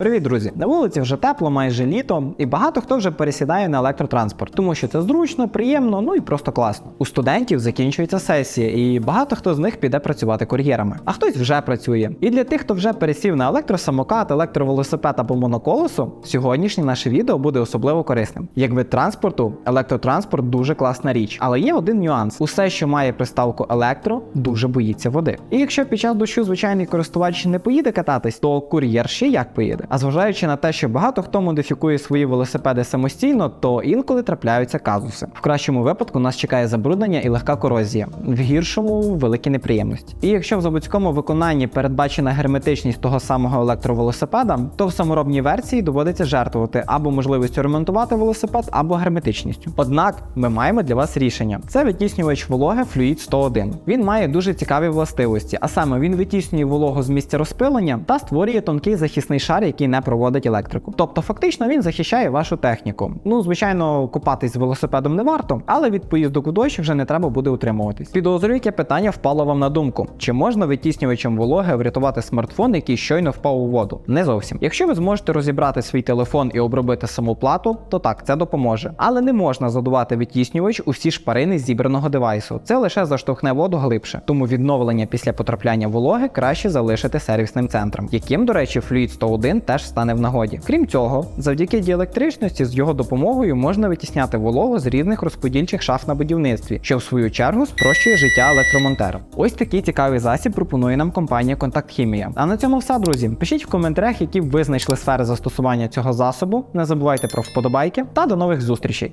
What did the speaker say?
Привіт, друзі! На вулиці вже тепло, майже літо, і багато хто вже пересідає на електротранспорт, тому що це зручно, приємно, ну і просто класно. У студентів закінчується сесія, і багато хто з них піде працювати кур'єрами, а хтось вже працює. І для тих, хто вже пересів на електросамокат, електровелосипед або моноколесо, сьогоднішнє наше відео буде особливо корисним. Як вид транспорту, електротранспорт дуже класна річ, але є один нюанс: усе, що має приставку електро, дуже боїться води. І якщо під час дощу звичайний користувач не поїде кататись, то кур'єр ще як поїде. А зважаючи на те, що багато хто модифікує свої велосипеди самостійно, то інколи трапляються казуси. В кращому випадку нас чекає забруднення і легка корозія, в гіршому великі неприємності. І якщо в заводському виконанні передбачена герметичність того самого електровелосипеда, то в саморобній версії доводиться жертвувати або можливістю ремонтувати велосипед, або герметичністю. Однак ми маємо для вас рішення: це витіснювач вологи Fluid 101. Він має дуже цікаві властивості, а саме він витіснює вологу з місця розпилення та створює тонкий захисний шар, не проводить електрику. Тобто, фактично він захищає вашу техніку. Ну, звичайно, купатись з велосипедом не варто, але від поїздок у дощ вже не треба буде утримуватись. Підозрюю, яке питання впало вам на думку: чи можна витіснювачем вологи врятувати смартфон, який щойно впав у воду? Не зовсім. Якщо ви зможете розібрати свій телефон і обробити саму плату, то так, це допоможе. Але не можна задувати витіснювач у всі шпарини з зібраного девайсу. Це лише заштовхне воду глибше. Тому відновлення після потрапляння вологи краще залишити сервісним центром, яким, до речі, Fluid 101 теж стане в нагоді. Крім цього, завдяки діелектричності з його допомогою можна витісняти вологу з різних розподільчих шаф на будівництві, що в свою чергу спрощує життя електромонтерам. Ось такий цікавий засіб пропонує нам компанія Контакт Хімія. А на цьому все, друзі. Пишіть в коментарях, які ви знайшли сфери застосування цього засобу. Не забувайте про вподобайки та до нових зустрічей.